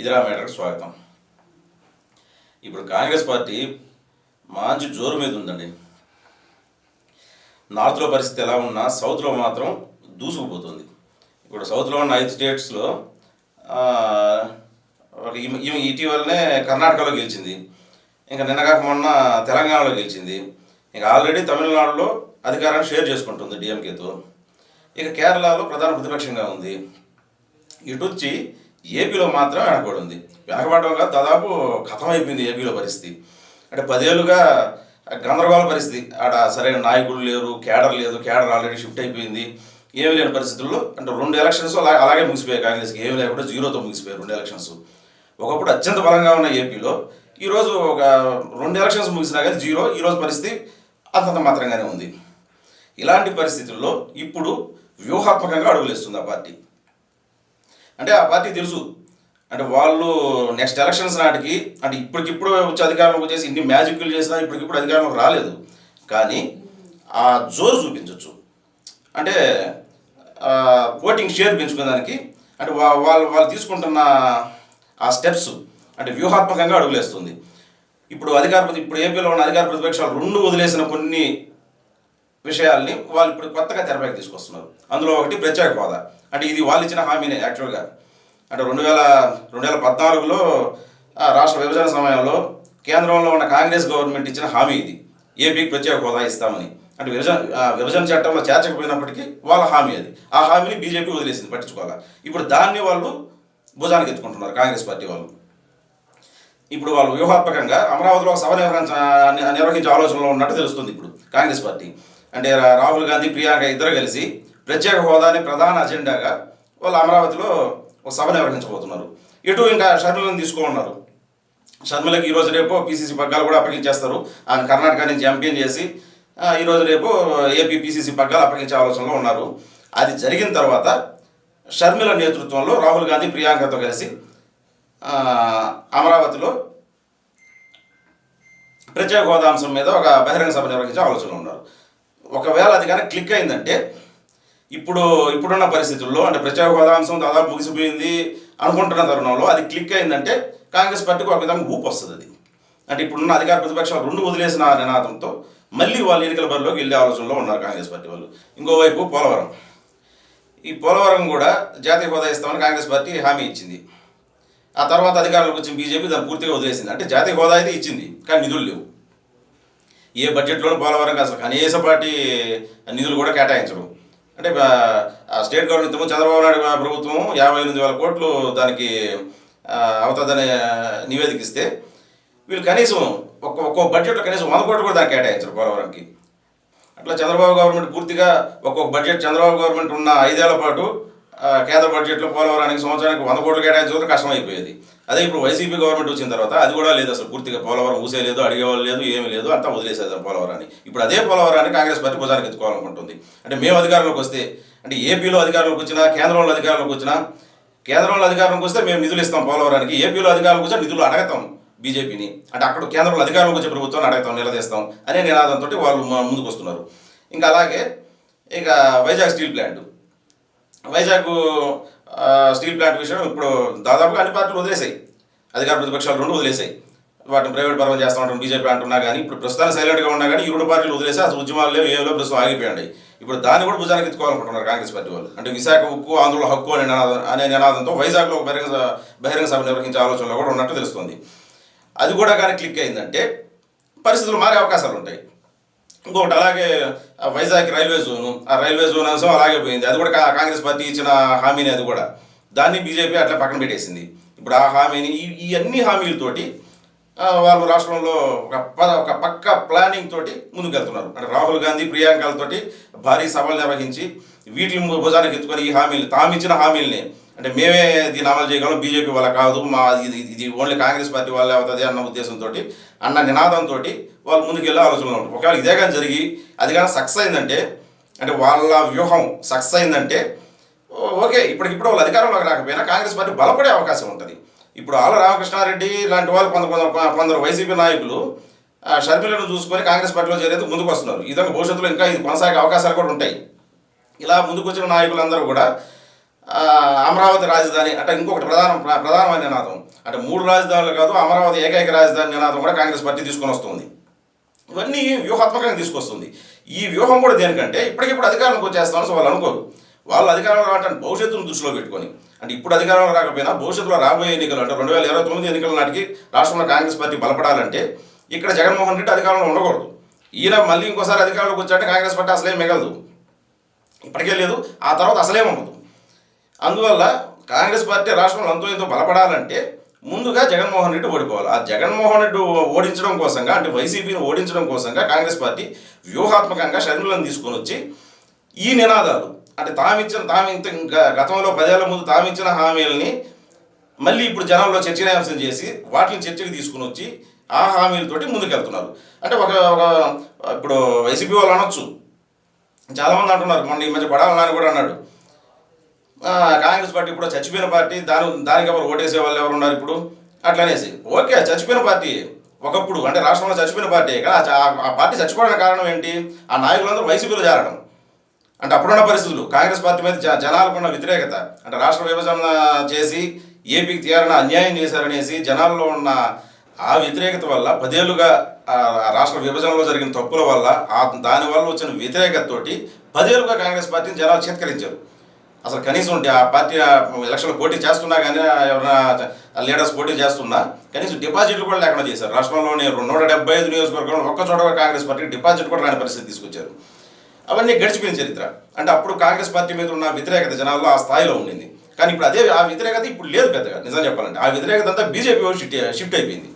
ఇదిరా మేటర్కి స్వాగతం. ఇప్పుడు కాంగ్రెస్ పార్టీ మంచి జోరు మీద ఉందండి. నార్త్లో పరిస్థితి ఎలా ఉన్నా సౌత్లో మాత్రం దూసుకుపోతుంది. ఇప్పుడు సౌత్లో ఉన్న ఐదు స్టేట్స్లో ఈమె ఇటీవలనే కర్ణాటకలో గెలిచింది. ఇంకా నిన్నగాక మొన్న తెలంగాణలో గెలిచింది. ఇంకా ఆల్రెడీ తమిళనాడులో అధికారాన్ని షేర్ చేసుకుంటుంది డిఎంకేతో. ఇక కేరళలో ప్రధాన ప్రతిపక్షంగా ఉంది. ఇటు వచ్చి ఏపీలో మాత్రం వెనకబడి ఉంది. వెనకబడడం కాదు దాదాపు అయిపోయింది ఏపీలో పరిస్థితి. అంటే పదేళ్ళుగా గందరగోళ పరిస్థితి. ఆడ సరైన నాయకులు లేరు కేడర్ లేదు కేడర్ ఆల్రెడీ షిఫ్ట్ అయిపోయింది. ఏమి లేని పరిస్థితుల్లో అంటే రెండు ఎలక్షన్స్ అలాగే అలాగే ముగిసిపోయాయి కాంగ్రెస్కి. ఏమి లేకుండా జీరోతో ముగిసిపోయాయి రెండు ఎలక్షన్స్. ఒకప్పుడు అత్యంత బలంగా ఉన్న ఏపీలో ఈరోజు ఒక రెండు ఎలక్షన్స్ ముగిసినా కానీ జీరో. ఈరోజు పరిస్థితి అంతంత మాత్రంగానే ఉంది. ఇలాంటి పరిస్థితుల్లో ఇప్పుడు వ్యూహాత్మకంగా అడుగులేస్తుంది ఆ పార్టీ. అంటే ఆ పార్టీ తెలుసు. అంటే వాళ్ళు నెక్స్ట్ ఎలక్షన్స్ నాటికి అంటే ఇప్పటికిప్పుడు వచ్చి అధికారంలోకి వచ్చేసి ఇన్ని మ్యాజిక్లు చేసినా ఇప్పటికిప్పుడు అధికారంలోకి రాలేదు. కానీ ఆ జోరు చూపించవచ్చు అంటే ఓటింగ్ షేర్ పెంచుకోవడానికి అంటే వా- వాళ్ళు వాళ్ళు తీసుకుంటున్న ఆ స్టెప్స్ అంటే వ్యూహాత్మకంగా అడుగులేస్తుంది. ఇప్పుడు అధికార ఇప్పుడు ఏపీలో ఉన్న అధికార ప్రతిపక్షాలు రెండు వదిలేసిన కొన్ని విషయాల్ని వాళ్ళు ఇప్పుడు కొత్తగా తెరపైకి తీసుకొస్తున్నారు. అందులో ఒకటి ప్రత్యేక హోదా. అంటే ఇది వాళ్ళు ఇచ్చిన హామీనే యాక్చువల్గా అంటే రెండు వేల రెండు వేల పద్నాలుగులో రాష్ట్ర విభజన సమయంలో కేంద్రంలో ఉన్న కాంగ్రెస్ గవర్నమెంట్ ఇచ్చిన హామీ ఇది. ఏపీకి ప్రత్యేక హోదా ఇస్తామని. అంటే విభజన విభజన చట్టంలో చేర్చకపోయినప్పటికీ వాళ్ళ హామీ అది. ఆ హామీని బీజేపీ వదిలేసింది పట్టించుకోవాలి? ఇప్పుడు దాన్ని వాళ్ళు భుజానికి ఎత్తుకుంటున్నారు కాంగ్రెస్ పార్టీ వాళ్ళు. ఇప్పుడు వాళ్ళు వ్యూహాత్మకంగా అమరావతిలో సభ నిర్వహించ నిర్వహించే ఆలోచనలో ఉన్నట్టు తెలుస్తుంది ఇప్పుడు కాంగ్రెస్ పార్టీ. అంటే రాహుల్ గాంధీ ప్రియాంక ఇద్దరు కలిసి ప్రత్యేక హోదాని ప్రధాన అజెండాగా వాళ్ళు అమరావతిలో ఒక సభ నిర్వహించబోతున్నారు. ఇటు ఇంకా షర్మిలను తీసుకోమన్నారు షర్మిలకి ఈరోజు రేపు పీసీసీ పగ్గాలు కూడా అప్పగించేస్తారు. ఆయన కర్ణాటక నుంచి ఎంపీని చేసి ఈరోజు రేపు ఏపీ పీసీసీ పగ్గాలు అప్పగించే ఆలోచనలో ఉన్నారు. అది జరిగిన తర్వాత షర్మిల నేతృత్వంలో రాహుల్ గాంధీ ప్రియాంకతో కలిసి అమరావతిలో ప్రత్యేక హోదా అంశం మీద ఒక బహిరంగ సభ నిర్వహించే ఆలోచనలో ఉన్నారు. ఒకవేళ అది కానీ క్లిక్ అయిందంటే ఇప్పుడు ఇప్పుడున్న పరిస్థితుల్లో అంటే ప్రత్యేక హోదా అంశం దాదాపు ముగిసిపోయింది అనుకుంటున్న తరుణంలో అది క్లిక్ అయిందంటే కాంగ్రెస్ పార్టీకి ఒక విధంగా ఊపు వస్తుంది అది. అంటే ఇప్పుడున్న అధికార ప్రతిపక్షాలు రెండు వదిలేసిన నినాదంతో మళ్ళీ వాళ్ళు ఎన్నికల బరిలోకి వెళ్ళే ఆలోచనలో ఉన్నారు కాంగ్రెస్ పార్టీ వాళ్ళు. ఇంకోవైపు పోలవరం. ఈ పోలవరం కూడా జాతీయ హోదా ఇస్తామని కాంగ్రెస్ పార్టీ హామీ ఇచ్చింది. ఆ తర్వాత అధికారంలోకి వచ్చిన బీజేపీ దాన్ని పూర్తిగా వదిలేసింది. అంటే జాతీయ హోదా అయితే ఇచ్చింది కానీ నిధులు లేవు. ఏ బడ్జెట్లోనూ పోలవరం అసలు కనీస పార్టీ నిధులు కూడా కేటాయించరు. అంటే ఆ, స్టేట్ గవర్నమెంట్ చంద్రబాబు నాయుడు ప్రభుత్వం యాభై ఎనిమిది వేల కోట్లు దానికి అవుతుందని అవుతుందనే నివేదిక ఇస్తే వీళ్ళు కనీసం ఒక్క ఒక్కో బడ్జెట్లో కనీసం వంద కోట్లు కూడా దానికి కేటాయించరు పోలవరంకి. అట్లా చంద్రబాబు గవర్నమెంట్ పూర్తిగా ఒక్కొక్క బడ్జెట్ చంద్రబాబు గవర్నమెంట్ ఉన్న ఐదేళ్ళ పాటు కేంద్ర బడ్జెట్లో పోలవరానికి సంవత్సరానికి వంద కోట్లు కేటాయించడం కష్టమైపోయేది. అదే ఇప్పుడు వైసీపీ గవర్నమెంట్ వచ్చిన తర్వాత అది కూడా లేదు అసలు పూర్తిగా పోలవరం ఊసే లేదు అడిగేవాళ్ళు లేదు ఏమీ లేదు అంతా వదిలేసేది పోలవరాన్ని. ఇప్పుడు అదే పోలవరాన్ని కాంగ్రెస్ పార్టీ భుజానికి ఎత్తుకోవాలనుకుంటుంది. అంటే మేము అధికారంలోకి వస్తే అంటే ఏపీలో అధికారంలోకి వచ్చినా కేంద్రంలో అధికారంలోకి వచ్చినా కేంద్రంలో అధికారంలోకి వస్తే మేము నిధులు ఇస్తాం పోలవరానికి ఏపీలో అధికారంలోకి వచ్చి నిధులు అడగతాం బీజేపీని. అంటే అక్కడ కేంద్రంలో అధికారంలోకి వచ్చే ప్రభుత్వాన్ని అడగతాం నిలదీస్తాం అనే నినాదంతో వాళ్ళు ముందుకు వస్తున్నారు. ఇంకా అలాగే ఇక Vizag steel plant. Vizag steel plant విషయం ఇప్పుడు దాదాపుగా అన్ని పార్టీలు వదిలేసాయి. అధికార ప్రతిపక్షాలు రెండు వదిలేసాయి. వాటిని ప్రైవేట్ పరం చేస్తా ఉంటాం బీజేపీ అంటున్నా కానీ ఇప్పుడు ప్రస్తుతానికి సైలెంట్గా ఉన్నా కానీ ఈ రెండు పార్టీలు వదిలేసి అసలు ఉద్యమాలు లేవు ఏవో ప్రస్తుతం ఆగిపోయాయి ఇప్పుడు దాన్ని కూడా భుజానికి ఎత్తుకోవాలనుకుంటున్నారు కాంగ్రెస్ పార్టీ వాళ్ళు. అంటే విశాఖ ఉక్కు ఆంధ్రలో హక్కు అనే నినాదం అనే నినాదంతో వైజాగ్లో ఒక బహిరంగ బహిరంగ సభ నిర్వహించే ఆలోచనలో కూడా ఉన్నట్టు తెలుస్తుంది. అది కూడా కానీ క్లిక్ అయిందంటే పరిస్థితులు మారే అవకాశాలు ఉంటాయి. ఇంకొకటి అలాగే వైజాగ్ రైల్వే జోను ఆ రైల్వే జోన్ అంశం అలాగే పోయింది. అది కూడా కాంగ్రెస్ పార్టీ ఇచ్చిన హామీని అది కూడా. దాన్ని బీజేపీ అట్లా పక్కన పెట్టేసింది. ఇప్పుడు ఆ హామీని ఈ అన్ని హామీలతోటి వాళ్ళు రాష్ట్రంలో ఒక ఒక పక్క ప్లానింగ్ తోటి ముందుకెళ్తున్నారు. అంటే రాహుల్ గాంధీ ప్రియాంకలతోటి భారీ సభలు నిర్వహించి వీటిని భుజానికి ఎత్తుకొని ఈ హామీలు తామిచ్చిన హామీల్ని అంటే మేమే దీన్ని అమలు చేయగలం బీజేపీ వాళ్ళ కాదు మా ఇది ఇది ఓన్లీ కాంగ్రెస్ పార్టీ వాళ్ళే అవుతుంది అన్న ఉద్దేశంతో అన్న నినాదంతో వాళ్ళు ముందుకెళ్ళే ఆలోచనలు ఆలోచనలో ఉంటారు ఒకవేళ ఇదే కానీ జరిగి అది కానీ సక్సెస్ అయిందంటే అంటే వాళ్ళ వ్యూహం సక్సెస్ అయిందంటే ఓకే ఇప్పటికిప్పుడు వాళ్ళు అధికారంలోకి రాకపోయినా కాంగ్రెస్ పార్టీ బలపడే అవకాశం ఉంటుంది. ఇప్పుడు ఆళ్ళ రామకృష్ణారెడ్డి లాంటి వాళ్ళు కొంత కొంత కొందరు వైసీపీ నాయకులు ఆ, షర్మిలను చూసుకొని కాంగ్రెస్ పార్టీలో చేరేందుకు ముందుకు వస్తున్నారు ఈ భవిష్యత్తులో ఇంకా ఇది కొనసాగే అవకాశాలు కూడా ఉంటాయి. ఇలా ముందుకు వచ్చిన నాయకులందరూ కూడా అమరావతి రాజధాని అంటే ఇంకొకటి ప్రధాన ప్రధానమైన నినాదం. అంటే మూడు రాజధానులు కాదు అమరావతి ఏకైక రాజధాని నినాదం కూడా కాంగ్రెస్ పార్టీ తీసుకొని వస్తుంది. ఇవన్నీ వ్యూహాత్మకంగా తీసుకొస్తుంది. ఈ వ్యూహం కూడా దేనికంటే ఇప్పటికిప్పుడు అధికారంలోకి వచ్చేస్తామని వాళ్ళు అనుకోరు. వాళ్ళు అధికారంలో రావడానికి భవిష్యత్తును దృష్టిలో పెట్టుకొని అంటే ఇప్పుడు అధికారంలో రాకపోయినా భవిష్యత్తులో రాబోయే ఎన్నికలు అంటే రెండు వేల ఇరవై తొమ్మిది ఎన్నికల నాటికి రాష్ట్రంలో కాంగ్రెస్ పార్టీ బలపడాలంటే ఇక్కడ జగన్మోహన్ రెడ్డి అధికారంలో ఉండకూడదు. ఈయన మళ్ళీ ఇంకోసారి అధికారంలోకి వచ్చాక కాంగ్రెస్ పార్టీ అసలేం మిగలదు. ఇప్పటికే లేదు ఆ తర్వాత అసలేం ఉండదు. అందువల్ల కాంగ్రెస్ పార్టీ రాష్ట్రంలో అంతో ఎంతో బలపడాలంటే ముందుగా జగన్మోహన్ రెడ్డి ఓడిపోవాలి. ఆ జగన్మోహన్ రెడ్డి ఓడించడం కోసంగా అంటే వైసీపీని ఓడించడం కోసంగా కాంగ్రెస్ పార్టీ వ్యూహాత్మకంగా షర్మిలను తీసుకొని వచ్చి ఈ నినాదాలు అంటే తామిచ్చిన తాము ఇంత ఇంకా గతంలో పదేళ్ళ ముందు తామిచ్చిన హామీలని మళ్ళీ ఇప్పుడు జనంలో చర్చనీయాంశం చేసి వాటిని చర్చకు తీసుకుని వచ్చి ఆ హామీలతోటి ముందుకెళ్తున్నారు. అంటే ఒక ఒక ఇప్పుడు వైసీపీ వాళ్ళు అనొచ్చు. చాలామంది అంటున్నారు మొన్న ఈ మధ్య పడాలని నాని కూడా అన్నాడు. కాంగ్రెస్ పార్టీ ఇప్పుడు చచ్చిపోయిన పార్టీ దాని దానికి ఎవరు ఓటేసే వాళ్ళు ఎవరు ఉన్నారు ఇప్పుడు? అట్లనేసి. ఓకే చచ్చిపోయిన పార్టీ. ఒకప్పుడు అంటే రాష్ట్రంలో చచ్చిపోయిన పార్టీ. కదా ఆ పార్టీ చచ్చిపోవడానికి కారణం ఏంటి? ఆ నాయకులందరూ వైసీపీలో చేరడం అంటే అప్పుడున్న పరిస్థితులు. కాంగ్రెస్ పార్టీ మీద జనాలకున్న వ్యతిరేకత. అంటే రాష్ట్ర విభజన చేసి ఏపీకి తీరని అన్యాయం చేశారనేసి జనాల్లో ఉన్న ఆ వ్యతిరేకత వల్ల పదేళ్ళుగా రాష్ట్ర విభజనలో జరిగిన తప్పుల వల్ల ఆ దానివల్ల వచ్చిన వ్యతిరేకతతోటి పదేళ్ళుగా కాంగ్రెస్ పార్టీని జనాలు చిత్కరించారు. అసలు కనీసం ఉంటే ఆ పార్టీ ఎలక్షన్ పోటీ చేస్తున్నా కానీ ఎవరైనా లీడర్స్ పోటీ చేస్తున్నా కనీసం డిపాజిట్లు కూడా లేకుండా చేశారు. రాష్ట్రంలోని నూట డెబ్బై ఐదు నియోజకవర్గంలో ఒక్క చోట కాంగ్రెస్ పార్టీకి డిపాజిట్ కూడా రాని పరిస్థితి తీసుకొచ్చారు. అవన్నీ గడిచిపోయిన చరిత్ర. అంటే అప్పుడు కాంగ్రెస్ పార్టీ మీద ఉన్న వ్యతిరేకత జనాల్లో ఆ స్థాయిలో ఉండింది. కానీ ఇప్పుడు అదే ఆ వ్యతిరేకత ఇప్పుడు లేదు పెద్దగా నిజం చెప్పాలంటే. ఆ వ్యతిరేకత అంతా బీజేపీ షిఫ్ట్ షిఫ్ట్ అయిపోయింది.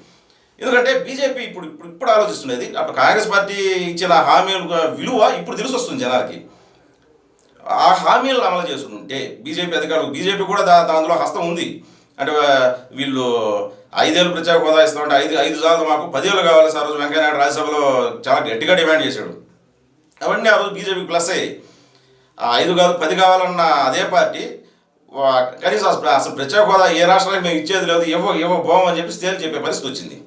ఎందుకంటే బీజేపీ ఇప్పుడు ఇప్పుడు ఇప్పుడు ఆలోచిస్తున్నది అప్పుడు కాంగ్రెస్ పార్టీ ఇచ్చిన హామీల విలువ ఇప్పుడు తెలిసి వస్తుంది జనాలకి. ఆ హామీలను అమలు చేస్తుంటే బీజేపీ అధికారులు బీజేపీ కూడా దా దానిలో హస్తం ఉంది. అంటే వీళ్ళు ఐదేళ్ళు ప్రత్యేక హోదా ఇస్తామంటే ఐదు ఐదు సార్లు మాకు పదేళ్ళు కావాలి సార్. రోజు వెంకయ్యనాయుడు రాజ్యసభలో చాలా గట్టిగా డిమాండ్ చేశాడు. అవన్నీ ఆ రోజు బీజేపీ ప్లస్ అయ్యి ఆ ఐదు కాదు పది కావాలన్న అదే పార్టీ వా- కనీసం అసలు ప్రత్యేక హోదా ఏ రాష్ట్రానికి మేము ఇచ్చేది లేదు ఇవ్వ ఇవ్వ పోవం అని చెప్పి తేల్చి చెప్పే పరిస్థితి వచ్చింది.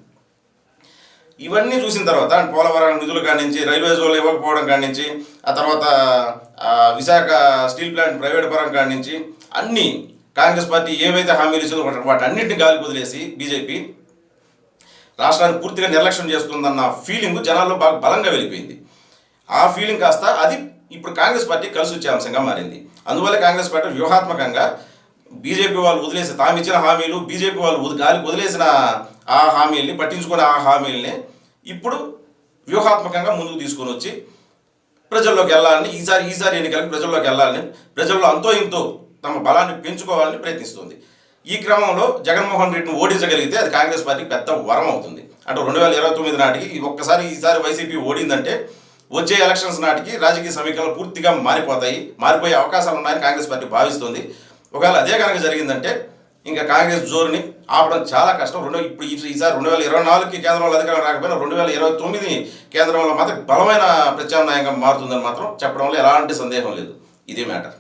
ఇవన్నీ చూసిన తర్వాత పోలవరం నిధులు కానించి రైల్వే జోన్లు ఇవ్వకపోవడం కానించి ఆ తర్వాత విశాఖ స్టీల్ ప్లాంట్ ప్రైవేట్ పరం కానించి అన్నీ కాంగ్రెస్ పార్టీ ఏవైతే హామీలు ఇచ్చిందో వాటి- అన్నింటిని గాలి వదిలేసి బీజేపీ రాష్ట్రాన్ని పూర్తిగా నిర్లక్ష్యం చేస్తుందన్న ఫీలింగ్ జనాల్లో బాగా బలంగా వెళ్ళిపోయింది. ఆ ఫీలింగ్ కాస్త అది ఇప్పుడు కాంగ్రెస్ పార్టీ కలిసి వచ్చే అంశంగా మారింది. అందువల్ల కాంగ్రెస్ పార్టీ వ్యూహాత్మకంగా బీజేపీ వాళ్ళు వదిలేసి తాము ఇచ్చిన హామీలు బీజేపీ వాళ్ళు వది- గాలికి వదిలేసిన ఆ హామీల్ని పట్టించుకునే ఆ హామీల్ని ఇప్పుడు వ్యూహాత్మకంగా ముందుకు తీసుకొని వచ్చి ప్రజల్లోకి వెళ్ళాలని ఈసారి ఈసారి ఎన్నికలకు ప్రజల్లోకి వెళ్ళాలని ప్రజల్లో అంతో ఇంతో తమ బలాన్ని పెంచుకోవాలని ప్రయత్నిస్తుంది. ఈ క్రమంలో జగన్మోహన్ రెడ్డిని ఓడించగలిగితే అది కాంగ్రెస్ పార్టీకి పెద్ద వరం అవుతుంది. అంటే రెండు వేల ఇరవై తొమ్మిది నాటికి ఒక్కసారి ఈసారి వైసీపీ ఓడిందంటే వచ్చే ఎలక్షన్స్ నాటికి రాజకీయ సమీకరణలు పూర్తిగా మారిపోతాయి మారిపోయే అవకాశాలు ఉన్నాయని కాంగ్రెస్ పార్టీ భావిస్తుంది. ఒకవేళ అదే కనుక జరిగిందంటే ఇంకా కాంగ్రెస్ జోరుని ఆపడం చాలా కష్టం. రెండు ఇప్పుడు ఈ- ఈసారి రెండు వేల ఇరవై నాలుగుకి కేంద్రంలో అధికారం రాకపోయినా రెండు వేల ఇరవై తొమ్మిది కేంద్రంలో మాత్రం బలమైన ప్రత్యామ్నాయంగా మారుతుందని మాత్రం చెప్పడంలో ఎలాంటి సందేహం లేదు. ఇదే మ్యాటర్.